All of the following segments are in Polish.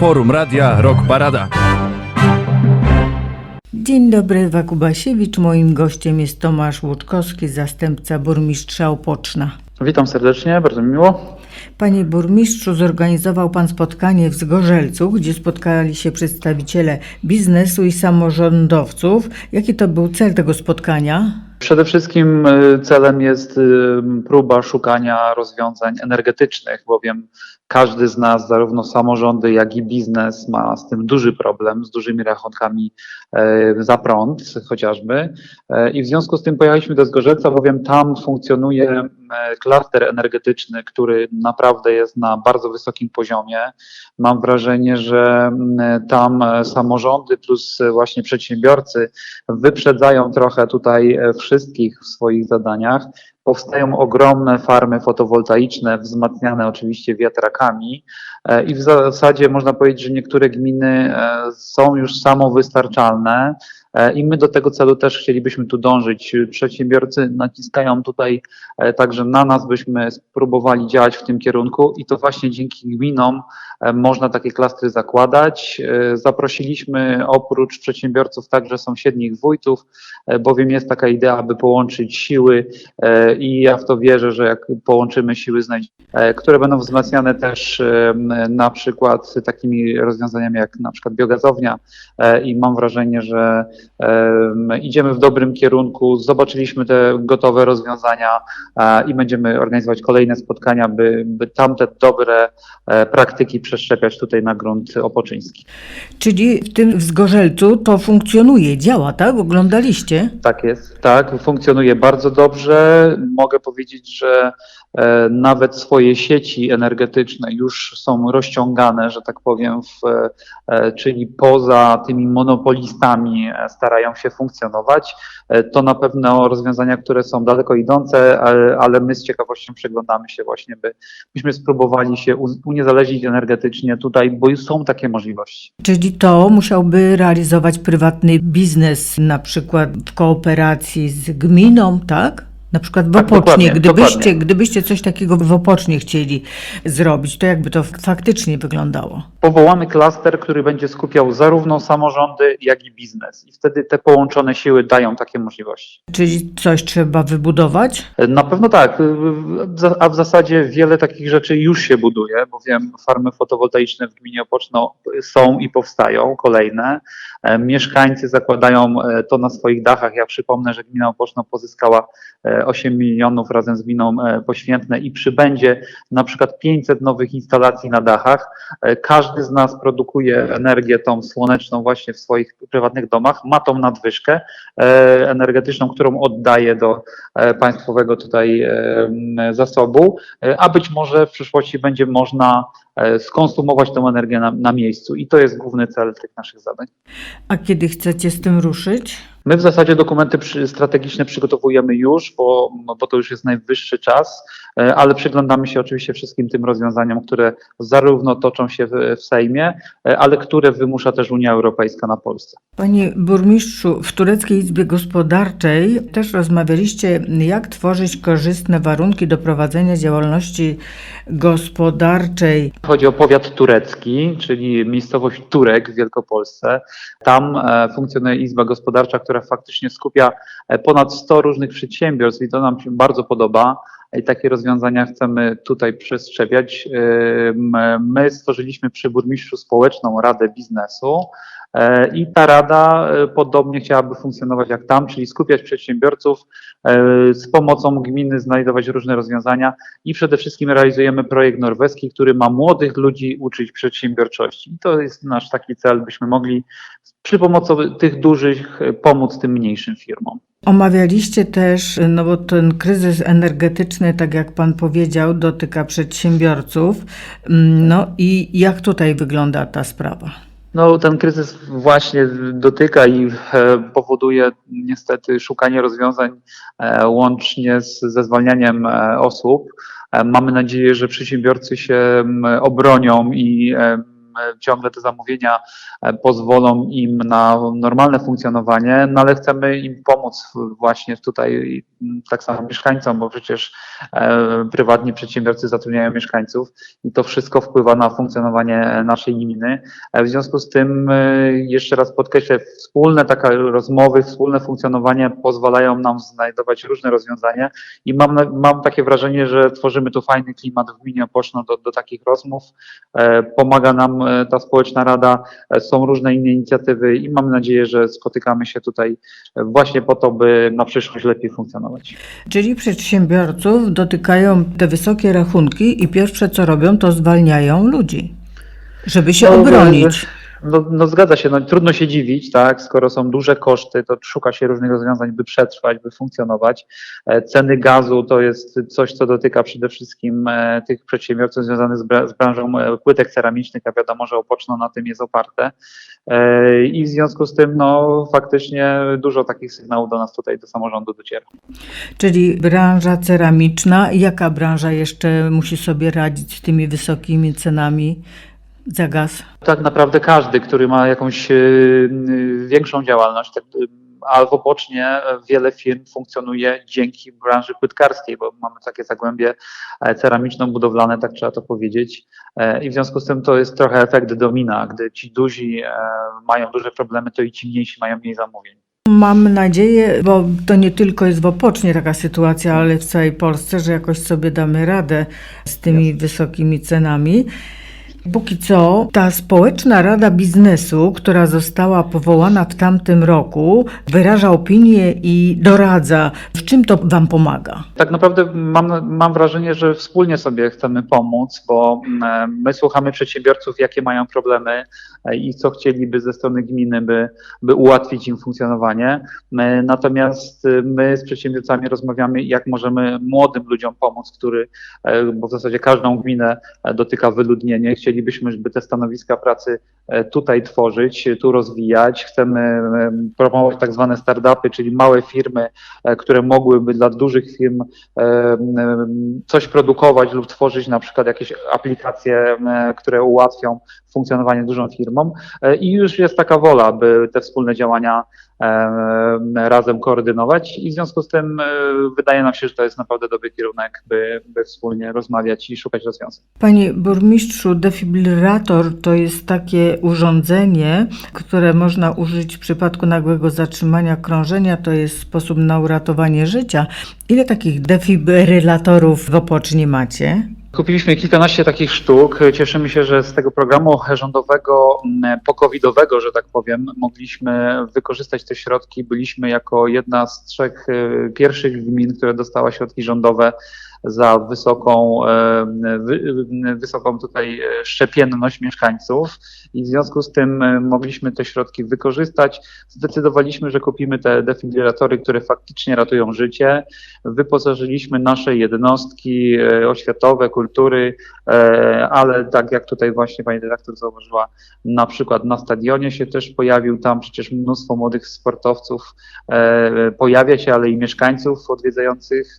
Forum Radia Rock Parada. Dzień dobry, Ewa Kubasiewicz. Moim gościem jest Tomasz Łuczkowski, zastępca burmistrza Opoczna. Witam serdecznie, bardzo mi miło. Panie burmistrzu, zorganizował Pan spotkanie w Zgorzelcu, gdzie spotkali się przedstawiciele biznesu i samorządowców. Jaki to był cel tego spotkania? Przede wszystkim y, celem jest y, próba szukania rozwiązań energetycznych, bowiem każdy z nas, zarówno samorządy, jak i biznes, ma z tym duży problem, z dużymi rachunkami e, za prąd chociażby. E, I w związku z tym pojechaliśmy do Zgorzelca, bowiem tam funkcjonuje e, klaster energetyczny, który naprawdę jest na bardzo wysokim poziomie. Mam wrażenie, że tam e, samorządy plus e, właśnie przedsiębiorcy wyprzedzają trochę tutaj e, wszystkich w swoich zadaniach. Powstają ogromne farmy fotowoltaiczne, wzmacniane oczywiście wiatrakami e, i w zasadzie można powiedzieć, że niektóre gminy e, są już samowystarczalne e, i my do tego celu też chcielibyśmy tu dążyć. Przedsiębiorcy naciskają tutaj e, także na nas, byśmy spróbowali działać w tym kierunku i to właśnie dzięki gminom e, można takie klastry zakładać. E, Zaprosiliśmy oprócz przedsiębiorców także sąsiednich wójtów, e, bowiem jest taka idea, aby połączyć siły e, i ja w to wierzę, że jak połączymy siły, e, które będą wzmacniane też e, na przykład takimi rozwiązaniami jak na przykład biogazownia e, i mam wrażenie, że idziemy w dobrym kierunku. Zobaczyliśmy te gotowe rozwiązania e, i będziemy organizować kolejne spotkania, by, by tamte dobre e, praktyki przeszczepiać tutaj na grunt opoczyński. Czyli w tym w Zgorzelcu to funkcjonuje, działa, tak? Oglądaliście? Tak jest, tak, funkcjonuje bardzo dobrze. Mogę powiedzieć, że nawet swoje sieci energetyczne już są rozciągane, że tak powiem, w, e, czyli poza tymi monopolistami e, starają się funkcjonować. E, to na pewno rozwiązania, które są daleko idące, ale, my z ciekawością przyglądamy się właśnie, by, byśmy spróbowali się uniezależnić energetycznie tutaj, bo są takie możliwości. Czyli to musiałby realizować prywatny biznes, na przykład w kooperacji z gminą, tak? Na przykład w Tak, Opocznie. dokładnie, Gdybyście, dokładnie. gdybyście coś takiego w Opocznie chcieli zrobić, to jakby to faktycznie wyglądało? powołamy klaster, który będzie skupiał zarówno samorządy, jak i biznes. I wtedy te połączone siły dają takie możliwości. Czyli coś trzeba wybudować? Na pewno tak, a w zasadzie wiele takich rzeczy już się buduje, bowiem farmy fotowoltaiczne w gminie Opoczno są i powstają kolejne. E, Mieszkańcy zakładają e, to na swoich dachach. Ja przypomnę, że gmina Opoczno pozyskała e, 8 milionów razem z gminą e, Poświętne i przybędzie na przykład 500 nowych instalacji na dachach. E, Każdy z nas produkuje energię tą słoneczną właśnie w swoich prywatnych domach, ma tą nadwyżkę e, energetyczną, którą oddaje do e, państwowego tutaj e, zasobu, e, a być może w przyszłości będzie można e, skonsumować tę energię na, na miejscu i to jest główny cel tych naszych zadań. A kiedy chcecie z tym ruszyć? My w zasadzie dokumenty strategiczne przygotowujemy już, bo, no, bo to już jest najwyższy czas, e, ale przyglądamy się oczywiście wszystkim tym rozwiązaniom, które zarówno toczą się w, w Sejmie, e, ale które wymusza też Unia Europejska na Polsce. Panie burmistrzu, w Tureckiej Izbie Gospodarczej też rozmawialiście, jak tworzyć korzystne warunki do prowadzenia działalności gospodarczej. Chodzi o powiat turecki, czyli miejscowość Turek w Wielkopolsce. Tam e, funkcjonuje Izba Gospodarcza, która faktycznie skupia e, ponad 100 różnych przedsiębiorstw i to nam się bardzo podoba. I takie rozwiązania chcemy tutaj przestrzepiać. E, My stworzyliśmy przy burmistrzu społeczną Radę Biznesu i ta rada e, podobnie chciałaby funkcjonować jak tam, czyli skupiać przedsiębiorców, e, z pomocą gminy znajdować różne rozwiązania i przede wszystkim realizujemy projekt norweski, który ma młodych ludzi uczyć przedsiębiorczości. I to jest nasz taki cel, byśmy mogli przy pomocy tych dużych e, pomóc tym mniejszym firmom. Omawialiście też, no bo ten kryzys energetyczny, tak jak pan powiedział, dotyka przedsiębiorców. Mm, No i jak tutaj wygląda ta sprawa? No, ten kryzys właśnie dotyka i e, powoduje niestety szukanie rozwiązań e, łącznie z, ze zwalnianiem e, osób. Mamy nadzieję, że przedsiębiorcy się obronią i ciągle te zamówienia e, pozwolą im na normalne funkcjonowanie, no ale chcemy im pomóc właśnie tutaj tak samo mieszkańcom, bo przecież e, prywatni przedsiębiorcy zatrudniają mieszkańców i to wszystko wpływa na funkcjonowanie naszej gminy. E, W związku z tym e, jeszcze raz podkreślę, wspólne takie rozmowy, wspólne funkcjonowanie pozwalają nam znajdować różne rozwiązania i mam, mam takie wrażenie, że tworzymy tu fajny klimat w gminie Opoczno do, do takich rozmów. E, Pomaga nam e, ta społeczna rada, e, są różne inne inicjatywy i mam nadzieję, że spotykamy się tutaj e, właśnie po to, by na przyszłość lepiej funkcjonować. Czyli przedsiębiorców dotykają te wysokie rachunki i pierwsze co robią, to zwalniają ludzi, żeby się obronić. No, no zgadza się, no trudno się dziwić, tak, skoro są duże koszty, to szuka się różnych rozwiązań, by przetrwać, by funkcjonować. E, Ceny gazu to jest coś, co dotyka przede wszystkim e, tych przedsiębiorców związanych z, bra- z branżą e, płytek ceramicznych, a wiadomo, że Opoczno na tym jest oparte. I w związku z tym, no faktycznie dużo takich sygnałów do nas tutaj, do samorządu dociera. Czyli branża ceramiczna. Jaka branża jeszcze musi sobie radzić z tymi wysokimi cenami za gaz? Tak naprawdę każdy, który ma jakąś e, y, większą działalność, tak, y, albo bocznie e, wiele firm funkcjonuje dzięki branży płytkarskiej, bo mamy takie zagłębie e, ceramiczno-budowlane, tak trzeba to powiedzieć. E, I w związku z tym to jest trochę efekt domina. Gdy ci duzi e, mają duże problemy, to i ci mniejsi mają mniej zamówień. Mam nadzieję, bo to nie tylko jest w Opocznie taka sytuacja, ale w całej Polsce, że jakoś sobie damy radę z tymi wysokimi cenami. Póki co, ta społeczna rada biznesu, która została powołana w tamtym roku, wyraża opinię i doradza. W czym to Wam pomaga? Tak naprawdę mam, mam wrażenie, że wspólnie sobie chcemy pomóc, bo mm, my słuchamy przedsiębiorców, jakie mają problemy e, i co chcieliby ze strony gminy, by, by ułatwić im funkcjonowanie. My- Natomiast y, my z przedsiębiorcami rozmawiamy, jak możemy młodym ludziom pomóc, który, e, bo w zasadzie każdą gminę e, dotyka wyludnienie. Chcielibyśmy, żeby te stanowiska pracy e, tutaj tworzyć, tu rozwijać. Chcemy em, promować tak zwane startupy, czyli małe firmy, e, które mogłyby dla dużych firm e, coś produkować lub tworzyć na przykład jakieś aplikacje, które ułatwią funkcjonowanie dużym firmom E, i już jest taka wola, by te wspólne działania e, razem koordynować i w związku z tym e, wydaje nam się, że to jest naprawdę dobry kierunek, by, by wspólnie rozmawiać i szukać rozwiązań. Panie burmistrzu, defibrylator to jest takie urządzenie, które można użyć w przypadku nagłego zatrzymania krążenia. To jest sposób na uratowanie życia. Ile takich defibrylatorów w Opocznie macie? Kupiliśmy kilkanaście takich sztuk. Cieszymy się, że z tego programu rządowego mm, pokowidowego, że tak powiem, mogliśmy wykorzystać te środki. Byliśmy jako jedna z trzech e, pierwszych gmin, które dostała środki rządowe za wysoką, e, wy, wysoką tutaj e, szczepienność mieszkańców i w związku z tym e, mogliśmy te środki wykorzystać. Zdecydowaliśmy, że kupimy te defibrylatory, które faktycznie ratują życie. Wyposażyliśmy nasze jednostki oświatowe, kultury, ale tak jak tutaj właśnie pani dyrektor zauważyła, na przykład na stadionie się też pojawił, tam przecież mnóstwo młodych sportowców pojawia się, ale i mieszkańców odwiedzających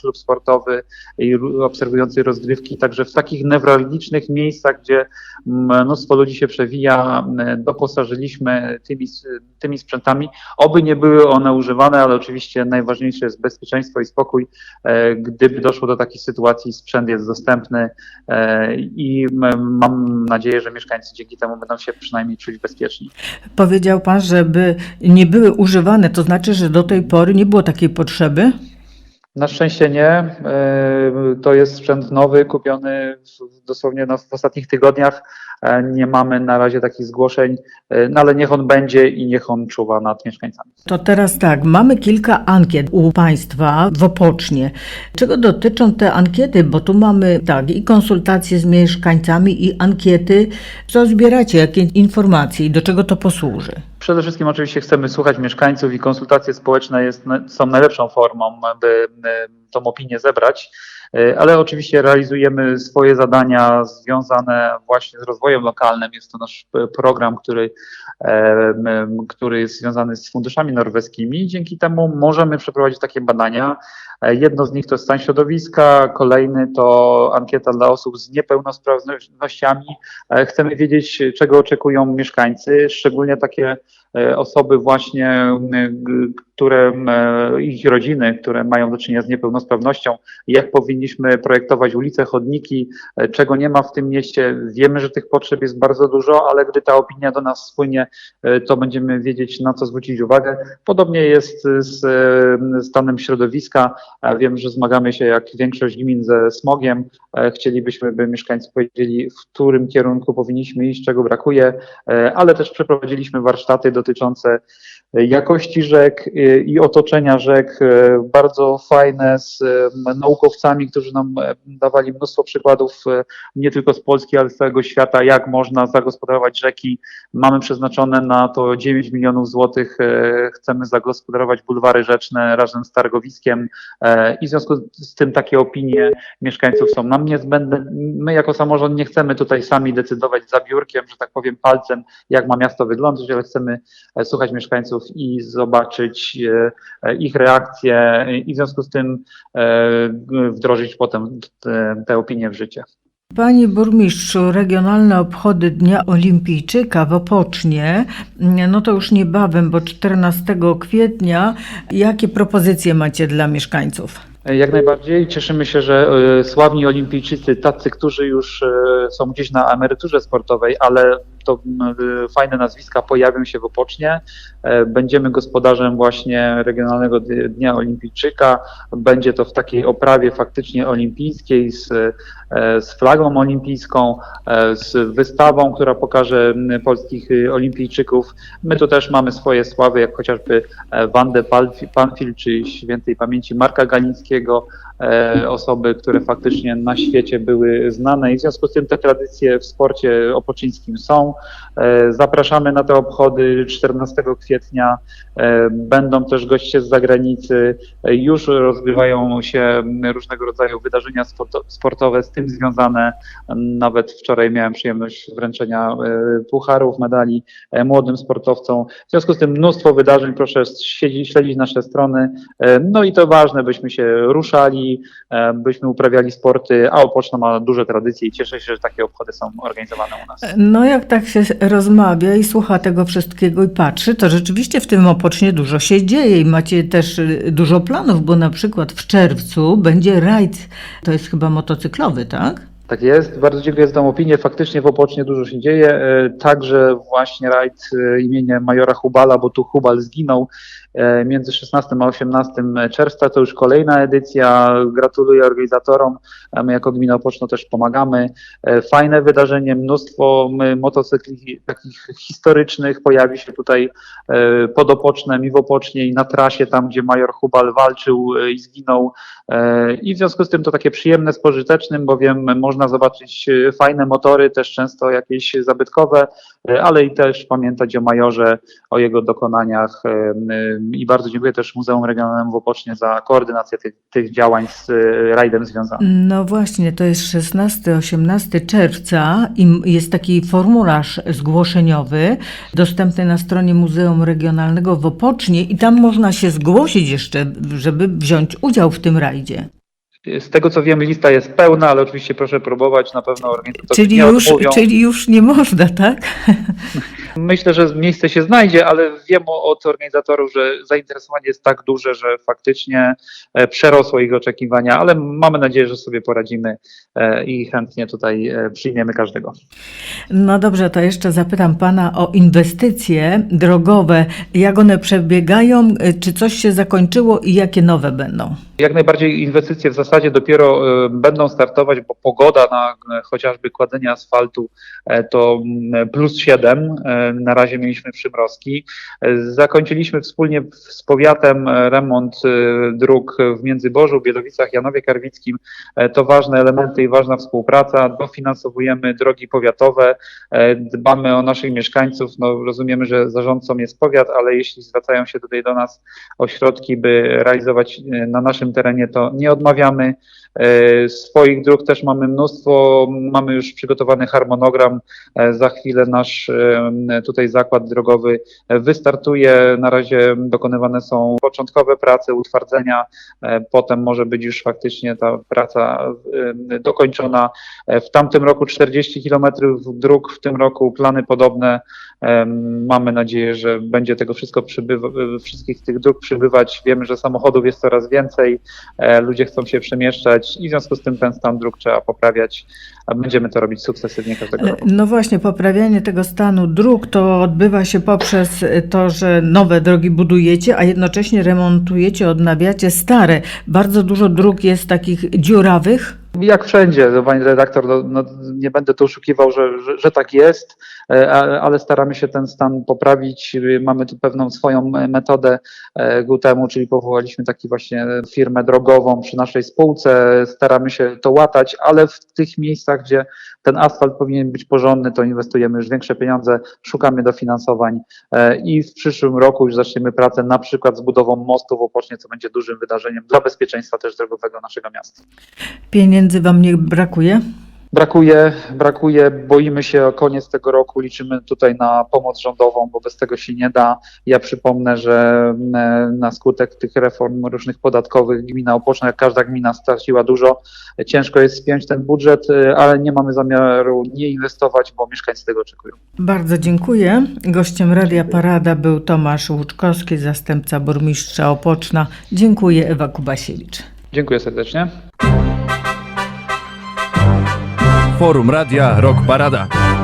klub sportowy i obserwujących rozgrywki, także w takich newralgicznych miejscach, gdzie mnóstwo ludzi się przewija, m, doposażyliśmy tymi, tymi sprzętami, oby nie były one używane, ale oczywiście najważniejsze jest bezpieczeństwo i spokój. E, Gdyby doszło do takiej sytuacji, sprzęt jest dostępny e, i mam nadzieję, że mieszkańcy dzięki temu będą się przynajmniej czuć bezpieczni. Powiedział Pan, żeby nie były używane, to znaczy, że do tej pory nie było takiej potrzeby? Na szczęście nie. E, To jest sprzęt nowy, kupiony dosłownie w ostatnich tygodniach. E, Nie mamy na razie takich zgłoszeń, e, no ale niech on będzie i niech on czuwa nad mieszkańcami. To teraz tak, mamy kilka ankiet u Państwa w Opocznie. Czego dotyczą te ankiety? Bo tu mamy tak i konsultacje z mieszkańcami i ankiety. Co zbieracie, jakie informacje i do czego to posłuży? Przede wszystkim oczywiście chcemy słuchać mieszkańców i konsultacje społeczne jest, są najlepszą formą, by tą opinię zebrać. E, Ale oczywiście realizujemy swoje zadania związane właśnie z rozwojem lokalnym. Jest to nasz program, który, em, który jest związany z funduszami norweskimi. Dzięki temu możemy przeprowadzić takie badania. E, Jedno z nich to stan środowiska, kolejny to ankieta dla osób z niepełnosprawnościami. E, Chcemy wiedzieć, czego oczekują mieszkańcy, szczególnie takie e, osoby właśnie, które, m, ich rodziny, które mają do czynienia z niepełnosprawnością, jak powinniśmy projektować ulice, chodniki, e, czego nie ma w tym mieście. Wiemy, że tych potrzeb jest bardzo dużo, ale gdy ta opinia do nas spłynie, e, to będziemy wiedzieć, na co zwrócić uwagę. Podobnie jest z e, stanem środowiska. E, Wiem, że zmagamy się jak większość gmin ze smogiem. E, Chcielibyśmy, by mieszkańcy powiedzieli, w którym kierunku powinniśmy iść, czego brakuje, e, ale też przeprowadziliśmy warsztaty dotyczące e, jakości rzek e, i otoczenia rzek, e, bardzo fajne z naukowcami, którzy nam e, dawali mnóstwo przykładów e, nie tylko z Polski, ale z całego świata, jak można zagospodarować rzeki. Mamy przeznaczone na to 9 milionów złotych. Chcemy zagospodarować bulwary rzeczne razem z targowiskiem i w związku z tym takie opinie mieszkańców są nam niezbędne. My jako samorząd nie chcemy tutaj sami decydować za biurkiem, że tak powiem palcem, jak ma miasto wyglądać, ale chcemy słuchać mieszkańców i zobaczyć ich reakcje e, i w związku z tym e, wdrożyć potem te, te opinie w życie. Panie burmistrzu, regionalne obchody Dnia Olimpijczyka w Opocznie, no to już niebawem, bo 14 kwietnia. Jakie propozycje macie dla mieszkańców? Jak najbardziej. Cieszymy się, że e, sławni olimpijczycy, tacy, którzy już e, są gdzieś na emeryturze sportowej, ale to e, fajne nazwiska pojawią się w Opocznie. E, Będziemy gospodarzem właśnie Regionalnego Dnia- Olimpijczyka. Będzie to w takiej oprawie faktycznie olimpijskiej z, e, z flagą olimpijską, e, z wystawą, która pokaże polskich e, olimpijczyków. My tu też mamy swoje sławy, jak chociażby Wandę Panfil, czy świętej pamięci Marka Galińskiego, osoby, które faktycznie na świecie były znane i w związku z tym te tradycje w sporcie opoczyńskim są. E, Zapraszamy na te obchody 14 kwietnia. E, Będą też goście z zagranicy. E, Już rozgrywają się różnego rodzaju wydarzenia sporto- sportowe z tym związane. Nawet wczoraj miałem przyjemność wręczenia e, pucharów, medali e, młodym sportowcom. W związku z tym mnóstwo wydarzeń, proszę śledzić, nasze strony. E, No i to ważne, byśmy się ruszali, e, byśmy uprawiali sporty, a Opoczno ma duże tradycje i cieszę się, że takie obchody są organizowane u nas. No jak tak się rozmawia i słucha tego wszystkiego i patrzy, to rzeczywiście w tym Opocznie dużo się dzieje i macie też y, dużo planów, bo na przykład w czerwcu będzie rajd, to jest chyba motocyklowy, tak? Tak jest, bardzo dziękuję za tą opinię. Faktycznie w Opocznie dużo się dzieje. E, Także właśnie rajd e, imienia majora Hubala, bo tu Hubal zginął między 16 a 18 czerwca. To już kolejna edycja. Gratuluję organizatorom. My jako gmina Opoczno też pomagamy. E, Fajne wydarzenie, mnóstwo motocykli takich historycznych pojawi się tutaj e, pod Opocznem i w Opocznie i na trasie tam, gdzie major Hubal walczył e, i zginął. E, I w związku z tym to takie przyjemne z pożytecznym, bowiem można zobaczyć e, fajne motory, też często jakieś zabytkowe, e, ale i też pamiętać o majorze, o jego dokonaniach. e, e, I bardzo dziękuję też Muzeum Regionalnemu w Opocznie za koordynację tych, tych działań z e, rajdem związanych. No właśnie, to jest 16-18 czerwca i jest taki formularz zgłoszeniowy dostępny na stronie Muzeum Regionalnego w Opocznie i tam można się zgłosić jeszcze, żeby wziąć udział w tym rajdzie. Z tego co wiem, lista jest pełna, ale oczywiście proszę próbować, na pewno organizatorzy Czyli nie już, odmówią. czyli już nie można, tak? Myślę, że miejsce się znajdzie, ale wiem od organizatorów, że zainteresowanie jest tak duże, że faktycznie e, przerosło ich oczekiwania, ale mamy nadzieję, że sobie poradzimy e, i chętnie tutaj e, przyjmiemy każdego. No dobrze, to jeszcze zapytam Pana o inwestycje drogowe. Jak one przebiegają? Czy coś się zakończyło i jakie nowe będą? Jak najbardziej inwestycje w zasadzie dopiero e, będą startować, bo pogoda na e, chociażby kładzenie asfaltu e, to mm, plus 7. e, Na razie mieliśmy przymrozki. Zakończyliśmy wspólnie z powiatem remont dróg w Międzyborzu, Bielowicach, Janowie Karwickim. To ważne elementy i ważna współpraca. Dofinansowujemy drogi powiatowe, dbamy o naszych mieszkańców. No, rozumiemy, że zarządcą jest powiat, ale jeśli zwracają się tutaj do nas o środki, by realizować na naszym terenie, to nie odmawiamy. E, Swoich dróg też mamy mnóstwo, mamy już przygotowany harmonogram. E, Za chwilę nasz e, tutaj zakład drogowy wystartuje. Na razie dokonywane są początkowe prace, utwardzenia, potem może być już faktycznie ta praca dokończona. W tamtym roku 40 km dróg, w tym roku plany podobne. Mamy nadzieję, że będzie tego wszystko przybywa, wszystkich tych dróg przybywać. Wiemy, że samochodów jest coraz więcej, e, ludzie chcą się przemieszczać i w związku z tym ten stan dróg trzeba poprawiać, a będziemy to robić sukcesywnie każdego roku. No właśnie, poprawianie tego stanu dróg to odbywa się poprzez to, że nowe drogi budujecie, a jednocześnie remontujecie, odnawiacie stare. Bardzo dużo dróg jest takich dziurawych. Jak wszędzie, pani redaktor, no, no, nie będę tu oszukiwał, że, że, że tak jest, e, ale staramy się ten stan poprawić. Mamy tu pewną swoją metodę e, ku temu, czyli powołaliśmy taki właśnie firmę drogową przy naszej spółce. Staramy się to łatać, ale w tych miejscach, gdzie ten asfalt powinien być porządny, to inwestujemy już większe pieniądze, szukamy dofinansowań e, i w przyszłym roku już zaczniemy pracę na przykład z budową mostu w Opocznie, co będzie dużym wydarzeniem dla bezpieczeństwa też drogowego naszego miasta. Pieniędzy wam nie brakuje? Brakuje, brakuje, boimy się o koniec tego roku, liczymy tutaj na pomoc rządową, bo bez tego się nie da. Ja przypomnę, że e, na skutek tych reform różnych podatkowych gmina Opoczna, jak każda gmina straciła dużo. Ciężko jest spiąć ten budżet, e, ale nie mamy zamiaru nie inwestować, bo mieszkańcy tego oczekują. Bardzo dziękuję. Gościem Radia Parada był Tomasz Łuczkowski, zastępca burmistrza Opoczna. Dziękuję, Ewa Kubasiewicz. Dziękuję serdecznie. Forum Radia Rok Parada.